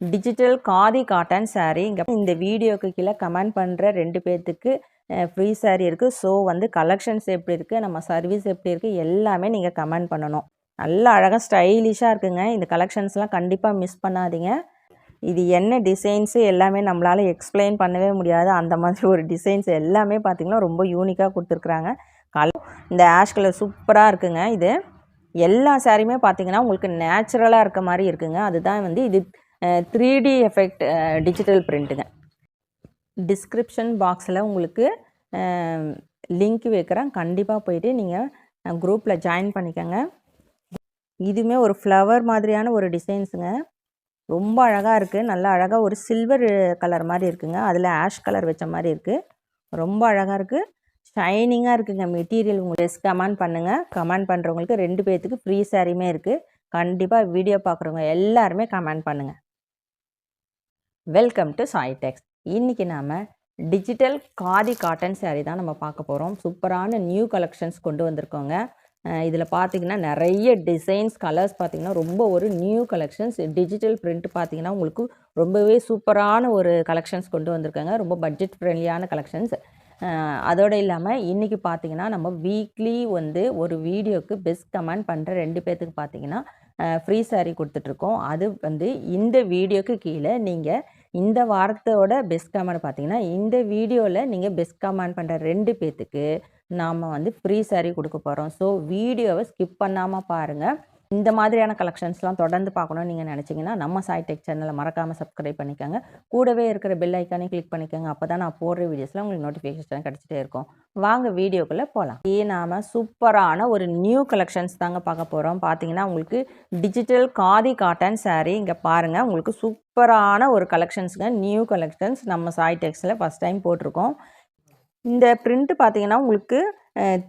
Digital khadi cotton sari இங்கே இந்த வீடியோக்கு கீழே கமெண்ட் பண்ணுற ரெண்டு பேர்த்துக்கு ஃப்ரீ saree இருக்குது ஸோ வந்து கலெக்ஷன்ஸ் எப்படி இருக்குது நம்ம சர்வீஸ் எப்படி இருக்குது எல்லாமே நீங்கள் கமெண்ட் பண்ணணும். நல்லா அழகாக ஸ்டைலிஷாக இருக்குங்க. இந்த கலெக்ஷன்ஸ்லாம் கண்டிப்பாக மிஸ் பண்ணாதீங்க. இது என்ன டிசைன்ஸு எல்லாமே நம்மளால் எக்ஸ்பிளைன் பண்ணவே முடியாது. அந்த மாதிரி ஒரு டிசைன்ஸ் எல்லாமே பார்த்திங்கன்னா ரொம்ப யூனிக்காக கொடுத்துருக்குறாங்க. கல இந்த ஆஷ் கலர் சூப்பராக இருக்குங்க இது. எல்லா சாரியுமே பார்த்திங்கன்னா உங்களுக்கு நேச்சுரலாக இருக்க மாதிரி இருக்குங்க. அதுதான் வந்து இது த்ரீ டி எஃபெக்ட் டிஜிட்டல் பிரிண்ட்டுங்க டிஸ்கிரிப்ஷன் பாக்ஸில் உங்களுக்கு லிங்க் வைக்கிறேன். கண்டிப்பாக போயிட்டு நீங்கள் குரூப்பில் ஜாயின் பண்ணிக்கோங்க. இதுவுமே ஒரு ஃப்ளவர் மாதிரியான ஒரு டிசைன்ஸுங்க ரொம்ப அழகாக இருக்குது நல்லா அழகாக ஒரு சில்வர் கலர் மாதிரி இருக்குங்க. அதில் ஆஷ் கலர் வச்ச மாதிரி இருக்குது ரொம்ப அழகாக இருக்குது ஷைனிங்காக இருக்குங்க. மெட்டீரியல் உங்களுக்கு கமெண்ட் பண்ணுங்கள் கமெண்ட் பண்ணுறவங்களுக்கு ரெண்டு பேர்த்துக்கு ஃப்ரீ சாரியுமே இருக்குது கண்டிப்பாக வீடியோ பார்க்குறவங்க எல்லாருமே கமெண்ட் பண்ணுங்கள் வெல்கம் டு சாய் டெக்ஸ் இன்றைக்கி நாம் டிஜிட்டல் காதி காட்டன் சேரீ தான் நம்ம பார்க்க போகிறோம் சூப்பரான நியூ கலெக்ஷன்ஸ் கொண்டு வந்திருக்கோங்க. இதில் பார்த்தீங்கன்னா நிறைய டிசைன்ஸ் கலர்ஸ் பார்த்தீங்கன்னா ரொம்ப ஒரு நியூ கலெக்ஷன்ஸ் டிஜிட்டல் பிரிண்ட் பார்த்தீங்கன்னா உங்களுக்கு ரொம்பவே சூப்பரான ஒரு கலெக்ஷன்ஸ் கொண்டு வந்திருக்காங்க. ரொம்ப பட்ஜெட் ஃப்ரெண்ட்லியான கலெக்ஷன்ஸ் அதோடு இல்லாமல் இன்றைக்கி பார்த்தீங்கன்னா நம்ம வீக்லி வந்து ஒரு வீடியோக்கு பெஸ்ட் கமெண்ட் பண்ணுற ரெண்டு பேர்த்துக்கு பார்த்தீங்கன்னா ஃப்ரீ saree கொடுத்துட்ருக்கோம் அது வந்து இந்த வீடியோக்கு கீழே நீங்கள் இந்த வாரத்தோட பெஸ்ட் கமெண்ட் பார்த்தீங்கன்னா இந்த வீடியோவில் நீங்கள் பெஸ்ட் கமெண்ட் பண்ணுற ரெண்டு பேர்த்துக்கு நாம் வந்து ஃப்ரீ saree கொடுக்க போகிறோம் ஸோ வீடியோவை ஸ்கிப் பண்ணாமல் பாருங்கள் இந்த மாதிரியான கலெக்ஷன்ஸ்லாம் தொடர்ந்து பார்க்கணும்னு நீங்கள் நினச்சிங்கன்னா நம்ம சாய் டெக் சேனலை மறக்காமல் சப்ஸ்கிரைப் பண்ணிக்கோங்க. கூடவே இருக்கிற பெல் ஐக்கானே கிளிக் பண்ணிக்கோங்க. அப்போ தான் நான் போடுற வீடியோஸில் உங்களுக்கு நோட்டிஃபிகேஷன் கிடச்சிட்டே இருக்கும். வாங்க வீடியோக்குள்ளே போகலாம் இதே நாம் சூப்பரான ஒரு நியூ கலெக்ஷன்ஸ் தாங்க பார்க்க போகிறோம் பார்த்தீங்கன்னா உங்களுக்கு டிஜிட்டல் காதி காட்டன் சாரீ இங்கே பாருங்கள் உங்களுக்கு சூப்பரான ஒரு கலெக்ஷன்ஸுங்க நியூ கலெக்ஷன்ஸ் நம்ம சாய் டெக்ஸில் ஃபஸ்ட் டைம் போட்டிருக்கோம். இந்த பிரிண்ட்டு பார்த்தீங்கன்னா உங்களுக்கு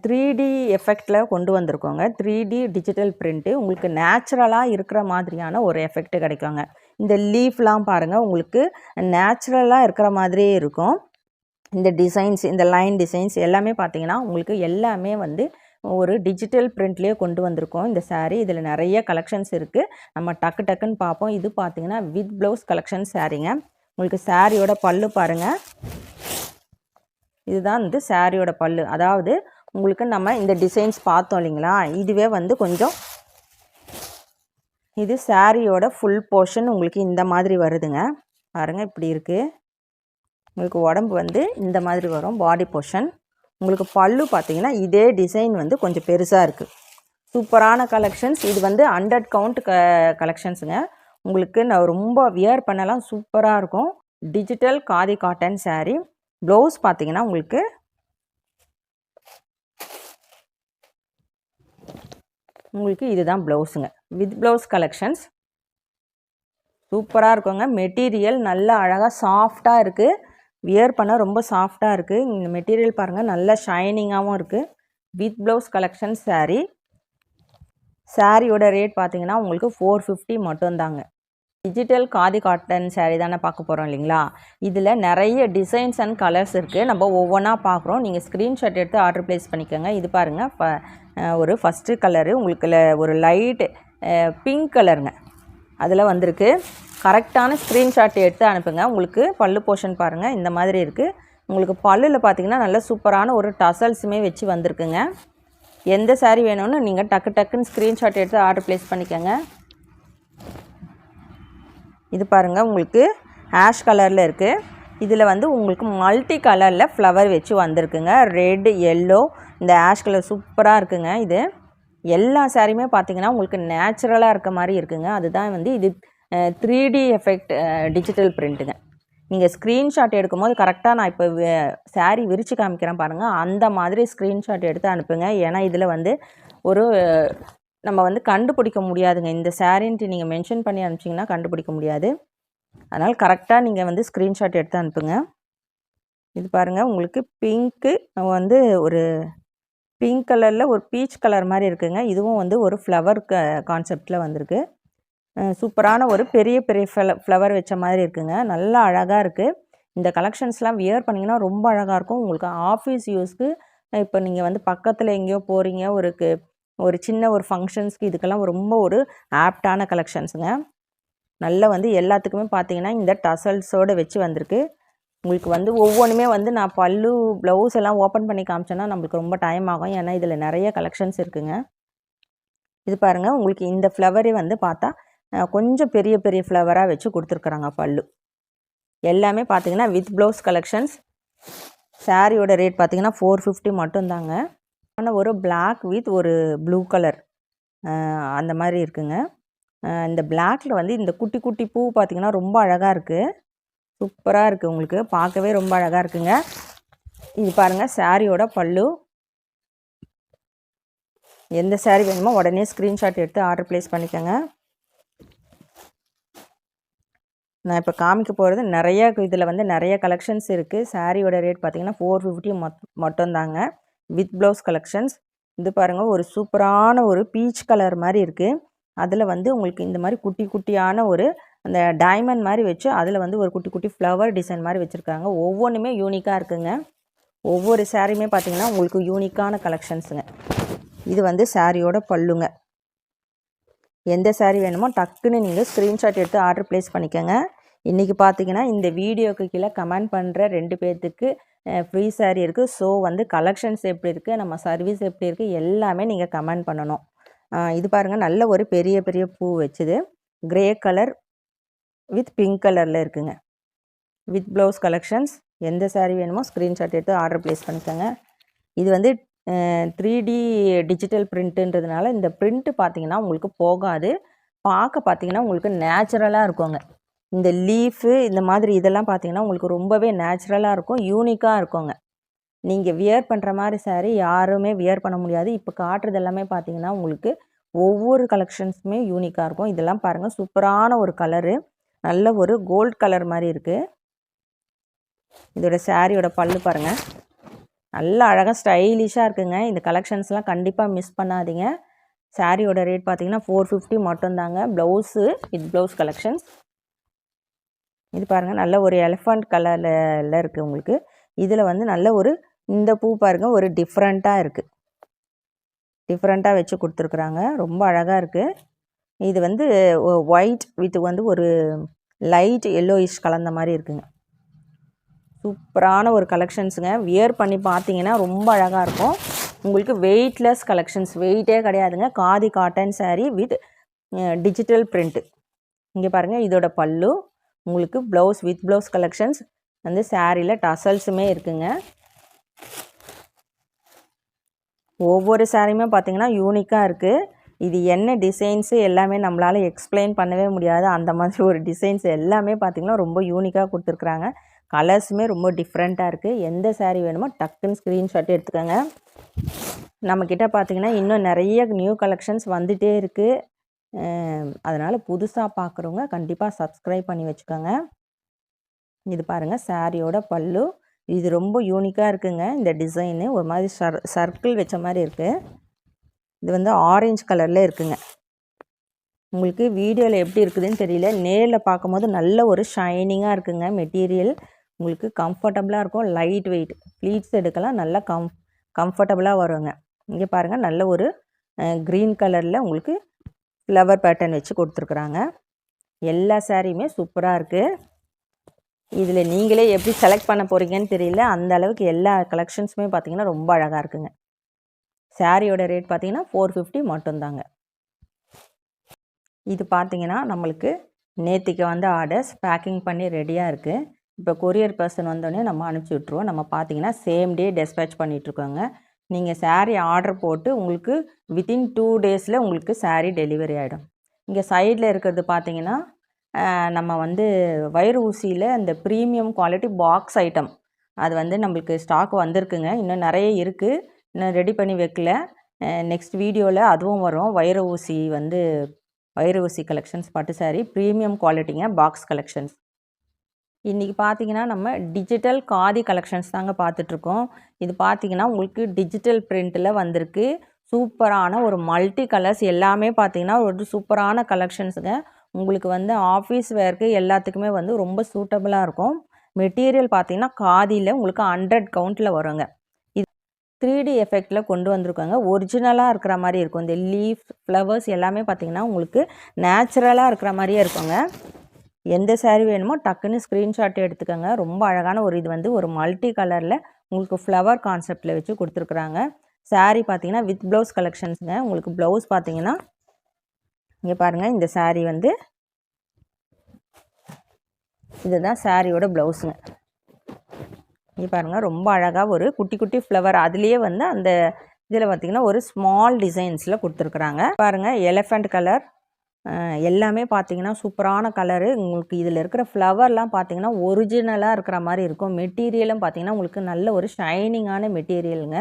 த்ரீ டி எஃபெக்டில் கொண்டு வந்திருக்கோங்க. த்ரீ டி டிஜிட்டல் பிரிண்ட்டு உங்களுக்கு நேச்சுரலாக இருக்கிற மாதிரியான ஒரு எஃபெக்ட் கிடைக்குங்க. இந்த லீஃப்லாம் பாருங்கள் உங்களுக்கு நேச்சுரலாக இருக்கிற மாதிரியே இருக்கும். இந்த டிசைன்ஸ் இந்த லைன் டிசைன்ஸ் எல்லாமே பார்த்தீங்கன்னா உங்களுக்கு எல்லாமே வந்து ஒரு டிஜிட்டல் பிரிண்ட்லேயே கொண்டு வந்திருக்கோம். இந்த சாரீ இதில் நிறைய கலெக்ஷன்ஸ் இருக்குது நம்ம டக்கு டக்குன்னு பார்ப்போம். இது பார்த்தீங்கன்னா வித் ப்ளவுஸ் கலெக்ஷன் சாரீங்க உங்களுக்கு சாரியோட பல்லு பாருங்கள் இதுதான் வந்து சாரியோட பல்லு. அதாவது உங்களுக்கு நம்ம இந்த டிசைன்ஸ் பார்த்தோம் இல்லைங்களா? இதுவே வந்து கொஞ்சம் இது சாரியோட ஃபுல் போர்ஷன் உங்களுக்கு இந்த மாதிரி வருதுங்க. பாருங்கள் இப்படி இருக்குது உங்களுக்கு உடம்பு வந்து இந்த மாதிரி வரும் பாடி போர்ஷன் உங்களுக்கு பல்லு பார்த்தீங்கன்னா இதே டிசைன் வந்து கொஞ்சம் பெருசாக இருக்குது சூப்பரான கலெக்ஷன்ஸ் இது வந்து ஹண்ட்ரட் கவுண்ட் க கலெக்ஷன்ஸுங்க உங்களுக்கு நான் ரொம்ப வியர் பண்ணலாம் சூப்பராக இருக்கும். Digital khadi cotton sari blouse பார்த்தீங்கன்னா உங்களுக்கு உங்களுக்கு இதுதான் ப்ளவுஸுங்க வித் ப்ளவுஸ் கலெக்ஷன்ஸ் சூப்பராக இருக்குங்க. மெட்டீரியல் நல்லா அழகாக சாஃப்டாக இருக்குது வியர் பண்ண ரொம்ப சாஃப்டாக இருக்குது இந்த மெட்டீரியல் பாருங்கள் நல்லா ஷைனிங்காகவும் இருக்குது வித் ப்ளவுஸ் கலெக்ஷன் சாரீ சாரியோட ரேட் பார்த்தீங்கன்னா உங்களுக்கு ஃபோர் ஃபிஃப்டி மட்டும்தாங்க. டிஜிட்டல் காதி காட்டன் சாரீ தானே பார்க்க போகிறோம் இல்லைங்களா? இதில் நிறைய டிசைன்ஸ் அண்ட் கலர்ஸ் இருக்குது நம்ம ஒவ்வொன்றா பார்க்குறோம். நீங்கள் ஸ்க்ரீன்ஷாட் எடுத்து ஆர்டர் ப்ளேஸ் பண்ணிக்கோங்க. இது பாருங்கள் ஒரு ஃபஸ்ட்டு கலரு உங்களுக்கு ஒரு லைட் பிங்க் கலருங்க அதில் வந்திருக்கு. கரெக்டான ஸ்க்ரீன்ஷாட் எடுத்து அனுப்புங்க. உங்களுக்கு பல்லு போர்ஷன் பாருங்கள் இந்த மாதிரி இருக்குது உங்களுக்கு பல்லில் பார்த்தீங்கன்னா நல்ல சூப்பரான ஒரு டசல்ஸுமே வச்சு வந்திருக்குங்க. எந்த சாரீ வேணும்னு நீங்கள் டக்கு டக்குன்னு ஸ்க்ரீன்ஷாட் எடுத்து ஆர்டர் ப்ளேஸ் பண்ணிக்கோங்க. இது பாருங்கள் உங்களுக்கு ஆஷ் கலரில் இருக்குது இதில் வந்து உங்களுக்கு மல்டி கலரில் ஃப்ளவர் வச்சு வந்திருக்குங்க. ரெட் எல்லோ இந்த ஆஷ் கலர் சூப்பராக இருக்குங்க இது. எல்லா சாரியுமே பார்த்தீங்கன்னா உங்களுக்கு நேச்சுரலாக இருக்க மாதிரி இருக்குங்க. அதுதான் வந்து இது த்ரீ டி எஃபெக்ட் டிஜிட்டல் பிரிண்ட்டுங்க நீங்கள் ஸ்க்ரீன்ஷாட் எடுக்கும்போது கரெக்டாக நான் இப்போ saree விரித்து காமிக்கிறேன் பாருங்கள் அந்த மாதிரி ஸ்க்ரீன்ஷாட் எடுத்து அனுப்புங்க. ஏன்னா இதில் வந்து ஒரு நம்ம வந்து கண்டுபிடிக்க முடியாதுங்க. இந்த சாரின்ட்டு நீங்கள் மென்ஷன் பண்ணி அனுப்பிச்சிங்கன்னா கண்டுபிடிக்க முடியாது. அதனால் கரெக்டாக நீங்கள் வந்து ஸ்க்ரீன்ஷாட் எடுத்து அனுப்புங்க. இது பாருங்கள் உங்களுக்கு பிங்க்கு வந்து ஒரு பிங்க் கலரில் ஒரு பீச் கலர் மாதிரி இருக்குங்க. இதுவும் வந்து ஒரு ஃப்ளவர் க கான்செப்டில் வந்திருக்கு. சூப்பரான ஒரு பெரிய பெரிய ஃப்ளவர் வச்ச மாதிரி இருக்குங்க. நல்லா அழகாக இருக்குது இந்த கலெக்ஷன்ஸ்லாம் வியர் பண்ணிங்கன்னா ரொம்ப அழகாக இருக்கும். உங்களுக்கு ஆஃபீஸ் யூஸ்க்கு இப்போ நீங்கள் வந்து பக்கத்தில் எங்கேயோ போகிறீங்க ஒரு ஒரு சின்ன ஒரு ஃபங்க்ஷன்ஸ்க்கு இதுக்கெல்லாம் ரொம்ப ஒரு ஆப்டான கலெக்ஷன்ஸுங்க நல்லா வந்து எல்லாத்துக்குமே பார்த்தீங்கன்னா இந்த டசல்ஸோடு வச்சு வந்திருக்கு. உங்களுக்கு வந்து ஒவ்வொன்றுமே வந்து நான் பல்லு ப்ளவுஸ் எல்லாம் ஓப்பன் பண்ணி காமிச்சேன்னா நம்மளுக்கு ரொம்ப டைம் ஆகும். ஏன்னா இதில் நிறைய கலெக்ஷன்ஸ் இருக்குங்க. இது பாருங்கள் உங்களுக்கு இந்த ஃப்ளவரே வந்து பார்த்தா கொஞ்சம் பெரிய பெரிய ஃப்ளவராக வச்சு கொடுத்துருக்குறாங்க பல்லு. எல்லாமே பார்த்தீங்கன்னா வித் ப்ளவுஸ் கலெக்ஷன்ஸ் சாரியோட ரேட் பார்த்தீங்கன்னா ஃபோர் ஃபிஃப்டி மட்டும்தாங்க. ஆனால் ஒரு பிளாக் வித் ஒரு ப்ளூ கலர் அந்த மாதிரி இருக்குங்க. இந்த பிளாக்ல வந்து இந்த குட்டி குட்டி பூ பார்த்திங்கன்னா ரொம்ப அழகாக இருக்குது சூப்பராக இருக்குது உங்களுக்கு. பார்க்கவே ரொம்ப அழகாக இருக்குங்க. இது பாருங்கள் சாரியோட பல்லு. எந்த சாரீ வேணுமோ உடனே ஸ்க்ரீன்ஷாட் எடுத்து ஆர்டர் ப்ளேஸ் பண்ணிக்கோங்க. நான் இப்போ காமிக்க போகிறது நிறைய இதில் வந்து நிறைய கலெக்ஷன்ஸ் இருக்குது சாரியோட ரேட் பார்த்திங்கன்னா ஃபோர் ஃபிஃப்டி மொத் மட்டும்தாங்க. வித் ப்ளவுஸ் கலெக்ஷன்ஸ் இது பாருங்கள் ஒரு சூப்பரான ஒரு பீச் கலர் மாதிரி இருக்குது அதில் வந்து உங்களுக்கு இந்த மாதிரி குட்டி குட்டியான ஒரு அந்த டைமண்ட் மாதிரி வச்சு அதில் வந்து ஒரு குட்டி குட்டி ஃப்ளவர் டிசைன் மாதிரி வச்சுருக்காங்க. ஒவ்வொன்றுமே யூனிக்காக இருக்குங்க. ஒவ்வொரு சாரியுமே பார்த்திங்கன்னா உங்களுக்கு யூனிக்கான கலெக்ஷன்ஸுங்க இது வந்து சாரியோட பல்லுங்க. எந்த சாரீ வேணுமோ டக்குன்னு நீங்கள் ஸ்க்ரீன்ஷாட் எடுத்து ஆர்டர் ப்ளேஸ் பண்ணிக்கோங்க. இன்றைக்கி பார்த்தீங்கன்னா இந்த வீடியோக்கு கீழே கமெண்ட் பண்ணுற ரெண்டு பேர்த்துக்கு ஃப்ரீ சாரீ இருக்குது ஸோ வந்து கலெக்ஷன்ஸ் எப்படி இருக்குது நம்ம சர்வீஸ் எப்படி இருக்குது எல்லாமே நீங்கள் கமெண்ட் பண்ணணும். இது பாருங்கள் நல்ல ஒரு பெரிய பெரிய பூ வச்சுது. க்ரே கலர் வித் பிங்க் கலரில் இருக்குங்க. With blouse collections. எந்த சாரீ வேணுமோ ஸ்க்ரீன்ஷாட் எடுத்து ஆர்டர் ப்ளேஸ் பண்ணிக்கோங்க. இது வந்து த்ரீ டி டிஜிட்டல் பிரிண்ட்டுன்றதுனால இந்த பிரிண்ட்டு பார்த்தீங்கன்னா உங்களுக்கு போகாது. பார்க்க பார்த்தீங்கன்னா உங்களுக்கு நேச்சுரலாக இருக்குங்க. இந்த லீஃபு இந்த மாதிரி இதெல்லாம் பார்த்தீங்கன்னா உங்களுக்கு ரொம்பவே நேச்சுரலாக இருக்கும் யூனிக்காக இருக்குங்க. நீங்கள் வியர் பண்ணுற மாதிரி சாரீ யாருமே வியர் பண்ண முடியாது. இப்போ காட்டுறது எல்லாமே பார்த்தீங்கன்னா உங்களுக்கு ஒவ்வொரு கலெக்ஷன்ஸுமே யூனிக்காக இருக்கும். இதெல்லாம் பாருங்கள் சூப்பரான ஒரு கலரு நல்ல ஒரு கோல்ட் கலர் மாதிரி இருக்குது இதோட சாரியோட பல்லு பாருங்கள் நல்ல அழகாக ஸ்டைலிஷாக இருக்குங்க. இந்த கலெக்ஷன்ஸ்லாம் கண்டிப்பாக மிஸ் பண்ணாதீங்க. சாரியோட ரேட் பார்த்தீங்கன்னா ஃபோர் ஃபிஃப்டி மட்டும்தாங்க. ப்ளவுஸு வித் ப்ளவுஸ் கலெக்ஷன்ஸ் இது பாருங்கள் நல்ல ஒரு எலிஃபண்ட் கலரில் இருக்குது உங்களுக்கு. இதில் வந்து நல்ல ஒரு இந்த பூ பாருங்கள் ஒரு டிஃப்ரெண்ட்டாக இருக்குது டிஃப்ரெண்ட்டாக வச்சு கொடுத்துருக்குறாங்க. ரொம்ப அழகாக இருக்குது இது வந்து ஒயிட் வித் வந்து ஒரு லைட் எல்லோயிஷ் கலந்த மாதிரி இருக்குங்க. சூப்பரான ஒரு கலெக்ஷன்ஸுங்க வியர் பண்ணி பார்த்தீங்கன்னா ரொம்ப அழகாக இருக்கும். உங்களுக்கு வெயிட்லெஸ் கலெக்ஷன்ஸ் வெயிட்டே கிடையாதுங்க. Khadi cotton sari with digital print இங்கே பாருங்கள் இதோட பல்லு. உங்களுக்கு ப்ளவுஸ் வித் ப்ளவுஸ் கலெக்ஷன்ஸ் வந்து சாரியில் டசல்ஸுமே இருக்குங்க. ஒவ்வொரு சாரியுமே பார்த்திங்கன்னா யூனிக்காக இருக்குது இது என்ன டிசைன்ஸு எல்லாமே நம்மளால் எக்ஸ்பிளைன் பண்ணவே முடியாது. அந்த மாதிரி ஒரு டிசைன்ஸ் எல்லாமே பார்த்திங்கன்னா ரொம்ப யூனிக்காக கொடுத்துருக்குறாங்க. கலர்ஸுமே ரொம்ப டிஃப்ரெண்ட்டாக இருக்குது எந்த சாரீ வேணுமோ டக்குன்னு ஸ்க்ரீன்ஷாட் எடுத்துக்கோங்க. நம்மக்கிட்ட பார்த்திங்கன்னா இன்னும் நிறைய நியூ கலெக்ஷன்ஸ் வந்துகிட்டே இருக்குது அதனால் புதுசாக பார்க்குறவங்க கண்டிப்பாக சப்ஸ்கிரைப் பண்ணி வச்சுக்கோங்க. இது பாருங்கள் சாரியோட பல்லு. இது ரொம்ப யூனிக்காக இருக்குங்க. இந்த டிசைனு ஒரு மாதிரி சர் சர்க்கிள் வச்ச மாதிரி இருக்குது இது வந்து ஆரஞ்சு கலரில் இருக்குங்க. உங்களுக்கு வீடியோவில் எப்படி இருக்குதுன்னு தெரியல. நேரில் பார்க்கும்போது நல்ல ஒரு ஷைனிங்காக இருக்குங்க மெட்டீரியல் உங்களுக்கு கம்ஃபர்டபுளாக இருக்கும். லைட் வெயிட் ப்ளீட்ஸ் எடுக்கலாம். நல்லா கம் கம்ஃபர்டபுளாக வருங்க. இங்கே பாருங்கள் நல்ல ஒரு க்ரீன் கலரில் உங்களுக்கு ஃப்ளவர் பேட்டர்ன் வச்சு கொடுத்துருக்குறாங்க. எல்லா சாரியுமே சூப்பராக இருக்குது இதில் நீங்களே எப்படி செலக்ட் பண்ண போகிறீங்கன்னு தெரியல. அந்த அளவுக்கு எல்லா கலெக்ஷன்ஸுமே பார்த்தீங்கன்னா ரொம்ப அழகாக இருக்குங்க. சாரியோட ரேட் பார்த்தீங்கன்னா ஃபோர் ஃபிஃப்டி மட்டும்தாங்க. இது பார்த்தீங்கன்னா நம்மளுக்கு நேற்றுக்கு வந்து ஆர்டர்ஸ் பேக்கிங் பண்ணி ரெடியாக இருக்குது இப்போ கொரியர் பர்சன் வந்தோடனே நம்ம அனுப்பிச்சி விட்ருவோம் நம்ம பார்த்தீங்கன்னா சேம் டே டெஸ்பேச் பண்ணிகிட்ருக்கோங்க நீங்கள் சாரீ ஆர்டர் போட்டு உங்களுக்கு வித்தின் டூ டேஸில் உங்களுக்கு சாரீ டெலிவரி ஆகிடும் இங்கே சைடில் இருக்கிறது பார்த்தீங்கன்னா நம்ம வந்து வயிறு ஊசியில் இந்த ப்ரீமியம் குவாலிட்டி பாக்ஸ் ஐட்டம் அது வந்து நம்மளுக்கு ஸ்டாக் வந்திருக்குங்க. இன்னும் நிறைய இருக்குது இன்னும் ரெடி பண்ணி வைக்கல. நெக்ஸ்ட் வீடியோவில் அதுவும் வரும். வைர ஊசி வந்து வைர ஊசி கலெக்ஷன்ஸ் பட்டு சாரி ப்ரீமியம் குவாலிட்டிங்க பாக்ஸ் கலெக்ஷன்ஸ் இன்றைக்கி பார்த்தீங்கன்னா நம்ம டிஜிட்டல் காதி கலெக்ஷன்ஸ் தாங்க பார்த்துட்ருக்கோம் இது பார்த்தீங்கன்னா உங்களுக்கு டிஜிட்டல் பிரிண்ட்டில் வந்திருக்கு. சூப்பரான ஒரு மல்டி கலர்ஸ் எல்லாமே பார்த்தீங்கன்னா ஒரு சூப்பரான கலெக்ஷன்ஸுங்க உங்களுக்கு வந்து ஆஃபீஸ் வேர்க்கு எல்லாத்துக்குமே வந்து ரொம்ப சூட்டபுளாக இருக்கும். மெட்டீரியல் பார்த்திங்கன்னா காதியில் உங்களுக்கு ஹண்ட்ரட் கவுண்ட்டில் வருங்க. த்ரீ டி எஃபெக்டில் கொண்டு வந்திருக்காங்க. ஒரிஜினலாக இருக்கிற மாதிரி இருக்கும். இந்த லீஃப் ஃப்ளவர்ஸ் எல்லாமே பார்த்தீங்கன்னா உங்களுக்கு நேச்சுரலாக இருக்கிற மாதிரியே இருக்குங்க. எந்த சாரீ வேணுமோ டக்குன்னு ஸ்க்ரீன்ஷாட் எடுத்துக்கோங்க. ரொம்ப அழகான ஒரு இது வந்து ஒரு மல்டி கலரில் உங்களுக்கு ஃப்ளவர் கான்செப்டில் வச்சு கொடுத்துருக்குறாங்க. சாரீ பார்த்தீங்கன்னா வித் ப்ளவுஸ் கலெக்ஷன்ஸுங்க உங்களுக்கு ப்ளவுஸ் பார்த்தீங்கன்னா இங்கே பாருங்கள் இந்த சாரீ வந்து இதுதான் சாரியோட ப்ளவுஸுங்க இங்கே பாருங்கள் ரொம்ப அழகாக ஒரு குட்டி குட்டி ஃப்ளவர் அதுலேயே வந்து அந்த இதில் பார்த்தீங்கன்னா ஒரு ஸ்மால் டிசைன்ஸில் கொடுத்துருக்குறாங்க. பாருங்கள் எலஃபண்ட் கலர் எல்லாமே பார்த்தீங்கன்னா சூப்பரான கலரு உங்களுக்கு இதில் இருக்கிற ஃப்ளவர்லாம் பார்த்தீங்கன்னா ஒரிஜினலாக இருக்கிற மாதிரி இருக்கும். மெட்டீரியலும் பார்த்தீங்கன்னா உங்களுக்கு நல்ல ஒரு ஷைனிங்கான மெட்டீரியலுங்க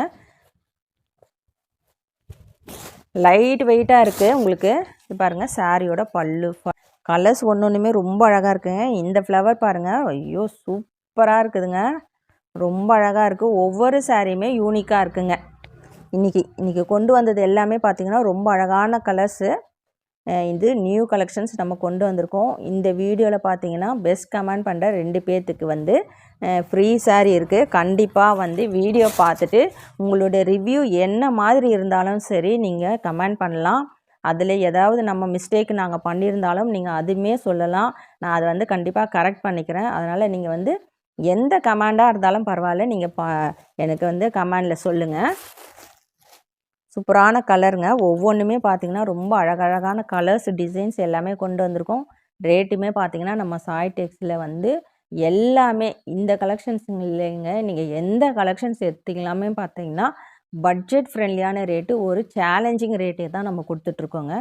லைட் வெயிட்டாக இருக்குது உங்களுக்கு. இது பாருங்கள் சாரியோட பல்லு கலர்ஸ் ஒன்று ஒன்றுமே ரொம்ப அழகாக இருக்குங்க. இந்த ஃப்ளவர் பாருங்கள் ஐயோ சூப்பராக இருக்குதுங்க. ரொம்ப அழகாக இருக்குது ஒவ்வொரு சாரியுமே யூனிக்காக இருக்குங்க. இன்றைக்கி இன்றைக்கி கொண்டு வந்தது எல்லாமே பார்த்திங்கன்னா ரொம்ப அழகான கலர்ஸு இது நியூ கலெக்ஷன்ஸ் நம்ம கொண்டு வந்திருக்கோம். இந்த வீடியோவில் பார்த்தீங்கன்னா பெஸ்ட் கமெண்ட் பண்ணுற ரெண்டு பேர்த்துக்கு வந்து ஃப்ரீ saree இருக்குது கண்டிப்பாக வந்து வீடியோ பார்த்துட்டு உங்களுடைய ரிவ்யூ என்ன மாதிரி இருந்தாலும் சரி நீங்கள் கமெண்ட் பண்ணலாம். அதில் ஏதாவது நம்ம மிஸ்டேக் நாங்கள் பண்ணியிருந்தாலும் நீங்கள் அதுவுமே சொல்லலாம். நான் அதை வந்து கண்டிப்பாக கரெக்ட் பண்ணிக்கிறேன். அதனால் நீங்கள் வந்து எந்த கமாண்டாக இருந்தாலும் பரவாயில்ல. நீங்கள் பா எனக்கு வந்து கமாண்டில் சொல்லுங்கள் சூப்பரான கலருங்க ஒவ்வொன்றுமே பார்த்தீங்கன்னா ரொம்ப அழகழகான கலர்ஸ் டிசைன்ஸ் எல்லாமே கொண்டு வந்திருக்கோம். ரேட்டுமே பார்த்தீங்கன்னா நம்ம சாய் டெக்ஸில் வந்து எல்லாமே இந்த கலெக்ஷன்ஸ் இல்லைங்க. நீங்கள் எந்த கலெக்ஷன்ஸ் எடுத்தீங்களாமே பார்த்தீங்கன்னா பட்ஜெட் ஃப்ரெண்ட்லியான ரேட்டு ஒரு சேலஞ்சிங் ரேட்டே தான் நம்ம கொடுத்துட்ருக்கோங்க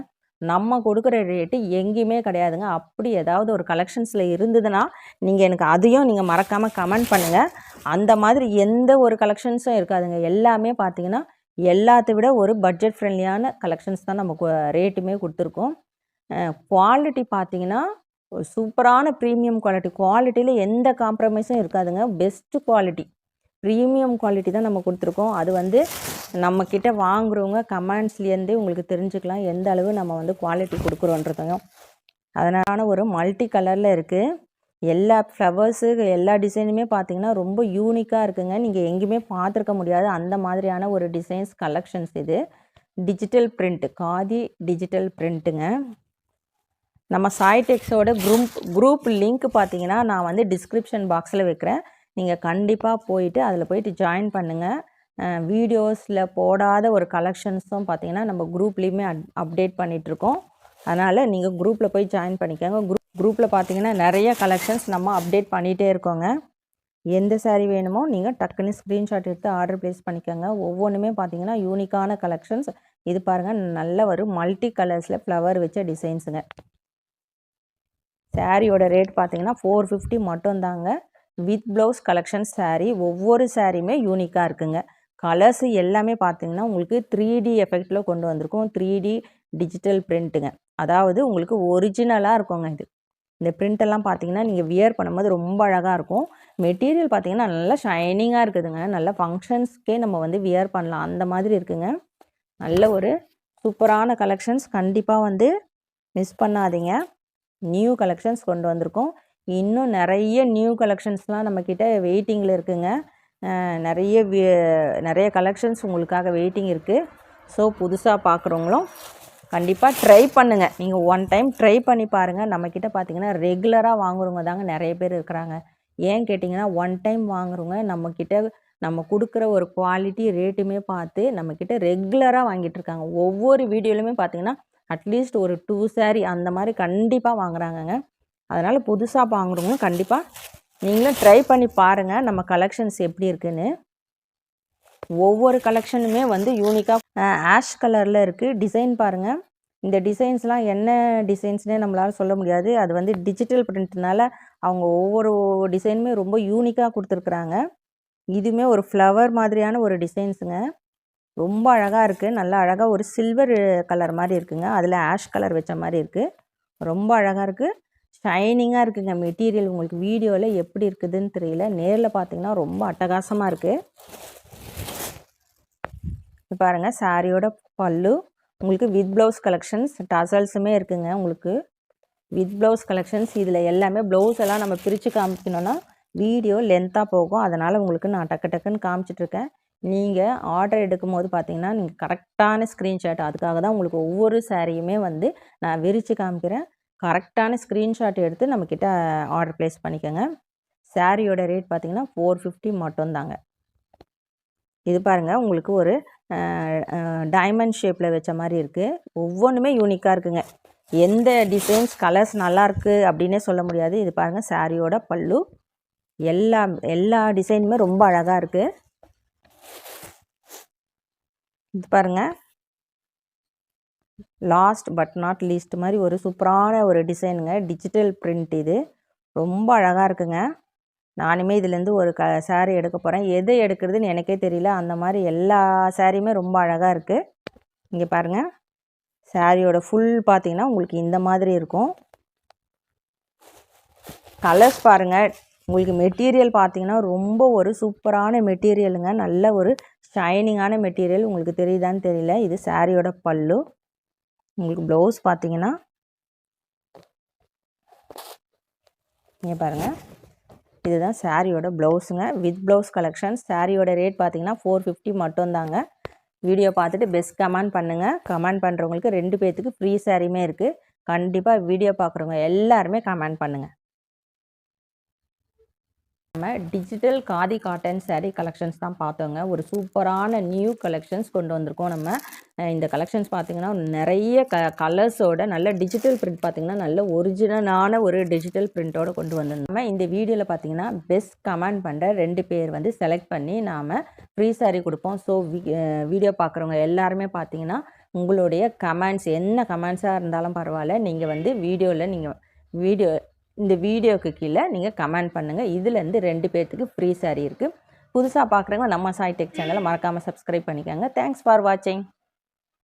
நம்ம கொடுக்குற ரேட்டு எங்கேயுமே கிடையாதுங்க. அப்படி ஏதாவது ஒரு கலெக்ஷன்ஸில் இருந்ததுன்னா நீங்கள் எனக்கு அதையும் நீங்கள் மறக்காமல் கமெண்ட் பண்ணுங்கள் அந்த மாதிரி எந்த ஒரு கலெக்ஷன்ஸும் இருக்காதுங்க. எல்லாமே பார்த்தீங்கன்னா எல்லாத்த விட ஒரு பட்ஜெட் ஃப்ரெண்ட்லியான கலெக்ஷன்ஸ் தான் நம்ம ரேட்டுமே கொடுத்துருக்கோம். குவாலிட்டி பார்த்தீங்கன்னா ஒரு சூப்பரான ப்ரீமியம் குவாலிட்டி குவாலிட்டியில் எந்த காம்ப்ரமைஸும் இருக்காதுங்க. பெஸ்ட்டு குவாலிட்டி ப்ரீமியம் குவாலிட்டி தான் நம்ம கொடுத்துருக்கோம். அது வந்து நம்மக்கிட்ட வாங்குறவங்க கமெண்ட்ஸ்லேருந்தே உங்களுக்கு தெரிஞ்சுக்கலாம் எந்த அளவு நம்ம வந்து குவாலிட்டி கொடுக்குறோன்றதையும் அதனால ஒரு மல்டி கலரில் இருக்குது எல்லா ஃப்ளவர்ஸு எல்லா டிசைனுமே பார்த்தீங்கன்னா ரொம்ப யூனிக்காக இருக்குங்க. நீங்கள் எங்கேயுமே பார்த்துருக்க முடியாது. அந்த மாதிரியான ஒரு டிசைன்ஸ் கலெக்ஷன்ஸ் இது. டிஜிட்டல் பிரிண்ட்டு காதி டிஜிட்டல் பிரிண்ட்டுங்க. நம்ம சாய்டெக்ஸோட குரூப் குரூப் லிங்க் பார்த்தீங்கன்னா நான் வந்து டிஸ்கிரிப்ஷன் பாக்ஸில் வைக்கிறேன். நீங்கள் கண்டிப்பாக போயிட்டு அதில் போயிட்டு ஜாயின் பண்ணுங்கள் வீடியோஸில் போடாத ஒரு கலெக்ஷன்ஸும் பார்த்தீங்கன்னா நம்ம குரூப்லேயுமே அப் அப்டேட் பண்ணிகிட்ருக்கோம் அதனால் நீங்கள் குரூப்பில் போய் ஜாயின் பண்ணிக்கோங்க. குரூப் குரூப்பில் பார்த்தீங்கன்னா நிறைய கலெக்ஷன்ஸ் நம்ம அப்டேட் பண்ணிகிட்டே இருக்கோங்க. எந்த சாரீ வேணுமோ நீங்கள் டக்குன்னு ஸ்க்ரீன்ஷாட் எடுத்து ஆர்டர் ப்ளேஸ் பண்ணிக்கோங்க. ஒவ்வொன்றுமே பார்த்தீங்கன்னா யூனிக்கான கலெக்ஷன்ஸ். இது பாருங்கள் நல்ல ஒரு மல்டி கலர்ஸில் ஃப்ளவர் வச்ச டிசைன்ஸுங்க சாரியோட ரேட் பார்த்தீங்கன்னா ஃபோர் ஃபிஃப்டி மட்டும்தாங்க. வித் ப்ளவுஸ் கலெக்ஷன் சாரீ ஒவ்வொரு சாரியுமே யூனிக்காக இருக்குங்க. கலர்ஸ் எல்லாமே பார்த்தீங்கன்னா உங்களுக்கு த்ரீ டி எஃபெக்டில் கொண்டு வந்திருக்கும். த்ரீ டி டிஜிட்டல் பிரிண்ட்டுங்க அதாவது உங்களுக்கு ஒரிஜினலாக இருக்குங்க இது. இந்த பிரிண்டெல்லாம் பார்த்தீங்கன்னா நீங்கள் வியர் பண்ணும்போது ரொம்ப அழகாக இருக்கும். மெட்டீரியல் பார்த்தீங்கன்னா நல்லா ஷைனிங்காக இருக்குதுங்க. நல்ல ஃபங்க்ஷன்ஸ்க்கே நம்ம வந்து வியர் பண்ணலாம். அந்த மாதிரி இருக்குங்க. நல்ல ஒரு சூப்பரான கலெக்ஷன்ஸ் கண்டிப்பாக வந்து மிஸ் பண்ணாதீங்க. நியூ கலெக்ஷன்ஸ் கொண்டு வந்திருக்கோம். இன்னும் நிறைய நியூ கலெக்ஷன்ஸ்லாம் நம்மக்கிட்ட வெயிட்டிங்கில் இருக்குங்க. நிறைய நிறைய கலெக்ஷன்ஸ் உங்களுக்காக வெயிட்டிங் இருக்குது ஸோ புதுசாக பார்க்குறவங்களும் கண்டிப்பாக ட்ரை பண்ணுங்கள் நீங்கள் ஒன் டைம் ட்ரை பண்ணி பாருங்கள் நம்மக்கிட்ட பார்த்தீங்கன்னா ரெகுலராக வாங்குறவங்க தாங்க நிறைய பேர் இருக்கிறாங்க. ஏன் கேட்டிங்கன்னா ஒன் டைம் வாங்குறவங்க நம்மக்கிட்ட நம்ம கொடுக்குற ஒரு குவாலிட்டி ரேட்டுமே பார்த்து நம்மக்கிட்ட ரெகுலராக வாங்கிட்டு இருக்காங்க. ஒவ்வொரு வீடியோலையுமே பார்த்தீங்கன்னா அட்லீஸ்ட் ஒரு டூ சாரி அந்த மாதிரி கண்டிப்பாக வாங்குறாங்கங்க. அதனால் புதுசாக வாங்குறவங்களும் கண்டிப்பாக நீங்களும் ட்ரை பண்ணி பாருங்கள் நம்ம கலெக்ஷன்ஸ் எப்படி இருக்குன்னு. ஒவ்வொரு கலெக்ஷனுமே வந்து யூனிக்காக ஆஷ் கலரில் இருக்குது டிசைன் பாருங்கள் இந்த டிசைன்ஸ்லாம் என்ன டிசைன்ஸ்னே நம்மளால் சொல்ல முடியாது. அது வந்து டிஜிட்டல் பிரிண்ட்னால அவங்க ஒவ்வொரு டிசைனுமே ரொம்ப யூனிக்காக கொடுத்துருக்குறாங்க. இதுவுமே ஒரு ஃப்ளவர் மாதிரியான ஒரு டிசைன்ஸுங்க ரொம்ப அழகாக இருக்குது நல்லா அழகாக ஒரு சில்வர் கலர் மாதிரி இருக்குங்க. அதில் ஆஷ் கலர் வச்ச மாதிரி இருக்குது ரொம்ப அழகாக இருக்குது ஷைனிங்காக இருக்குங்க மெட்டீரியல் உங்களுக்கு வீடியோவில் எப்படி இருக்குதுன்னு தெரியல. நேரில் பார்த்தீங்கன்னா ரொம்ப அட்டகாசமாக இருக்குது பாருங்கள் சாரியோட பல்லு. உங்களுக்கு வித் ப்ளவுஸ் கலெக்ஷன்ஸ் டசல்ஸுமே இருக்குங்க உங்களுக்கு. வித் ப்ளவுஸ் கலெக்ஷன்ஸ் இதில் எல்லாமே ப்ளவுஸ் எல்லாம் நம்ம பிரித்து காமிக்கணும்னா வீடியோ லென்த்தாக போகும். அதனால் உங்களுக்கு நான் டக்கு டக்குன்னு காமிச்சிட்ருக்கேன் நீங்கள் ஆர்டர் எடுக்கும்போது பார்த்தீங்கன்னா நீங்கள் கரெக்டான ஸ்க்ரீன்ஷாட் அதுக்காக தான் உங்களுக்கு ஒவ்வொரு சாரியுமே வந்து நான் விரித்து காமிக்கிறேன். கரெக்டான ஸ்க்ரீன்ஷாட் எடுத்து நம்மக்கிட்ட ஆர்டர் ப்ளேஸ் பண்ணிக்கோங்க. சாரியோட ரேட் பார்த்திங்கன்னா ஃபோர் ஃபிஃப்டி மட்டும்தாங்க. இது பாருங்கள் உங்களுக்கு ஒரு டைமண்ட் ஷேப்பில் வச்ச மாதிரி இருக்குது ஒவ்வொன்றுமே யூனிக்காக இருக்குங்க. எந்த டிசைன்ஸ் கலர்ஸ் நல்லாயிருக்கு அப்படின்னே சொல்ல முடியாது. இது பாருங்கள் சாரியோட பல்லு. எல்லா எல்லா டிசைனுமே ரொம்ப அழகாக இருக்குது இது பாருங்கள் லாஸ்ட் பட் நாட் லீஸ்ட் மாதிரி ஒரு சூப்பரான ஒரு டிசைனுங்க டிஜிட்டல் பிரிண்ட் இது. ரொம்ப அழகாக இருக்குங்க. நானுமே இதுலேருந்து ஒரு க saree எடுக்க போகிறேன் எது எடுக்கிறதுன்னு எனக்கே தெரியல. அந்த மாதிரி எல்லா சாரியுமே ரொம்ப அழகாக இருக்குது இங்கே பாருங்கள் சாரியோட ஃபுல் பார்த்தீங்கன்னா உங்களுக்கு இந்த மாதிரி இருக்கும். கலர்ஸ் பாருங்கள் உங்களுக்கு மெட்டீரியல் பார்த்திங்கன்னா ரொம்ப ஒரு சூப்பரான மெட்டீரியலுங்க நல்ல ஒரு ஷைனிங்கான மெட்டீரியல் உங்களுக்கு தெரியுதான்னு தெரியல. இது சாரியோட பல்லு. உங்களுக்கு ப்ளவுஸ் பார்த்தீங்கன்னா இங்கே பாருங்கள் இதுதான் சாரியோட ப்ளவுஸுங்க வித் ப்ளவுஸ் கலெக்ஷன் சாரியோட ரேட் பார்த்தீங்கன்னா ஃபோர் ஃபிஃப்டி மட்டும்தாங்க. வீடியோ பார்த்துட்டு பெஸ்ட் கமெண்ட் பண்ணுங்கள் கமெண்ட் பண்ணுறவங்களுக்கு ரெண்டு பேர்த்துக்கு ஃப்ரீ சாரியுமே இருக்குது கண்டிப்பாக வீடியோ பார்க்குறவங்க எல்லாருமே கமெண்ட் பண்ணுங்கள் நம்ம digital khadi cotton sari collections தான் பார்த்தோங்க. ஒரு சூப்பரான நியூ கலெக்ஷன்ஸ் கொண்டு வந்திருக்கோம் நம்ம. இந்த கலெக்ஷன்ஸ் பார்த்தீங்கன்னா நிறைய க கலர்ஸோட நல்ல டிஜிட்டல் பிரிண்ட் பார்த்தீங்கன்னா நல்ல ஒரிஜினலான ஒரு டிஜிட்டல் பிரிண்ட்டோட கொண்டு வந்திருந்தோம் இந்த வீடியோவில் பார்த்தீங்கன்னா பெஸ்ட் கமெண்ட் பண்ணுற ரெண்டு பேர் வந்து செலக்ட் பண்ணி நாம் ஃப்ரீ சாரீ கொடுப்போம். ஸோ வீடியோ பார்க்குறவங்க எல்லாருமே பார்த்தீங்கன்னா உங்களுடைய கமெண்ட்ஸ் என்ன கமெண்ட்ஸாக இருந்தாலும் பரவாயில்ல. நீங்கள் வந்து வீடியோவில் நீங்கள் வீடியோ இந்த வீடியோக்கு கீழே நீங்கள் கமெண்ட் பண்ணுங்கள் இதுலேருந்து ரெண்டு பேர்த்துக்கு ஃப்ரீ saree இருக்குது புதுசாக பார்க்குறவங்க நம்ம சாய் டெக் சேனலை மறக்காமல் சப்ஸ்கிரைப் பண்ணிக்கோங்க. தேங்க்ஸ் ஃபார் வாட்சிங்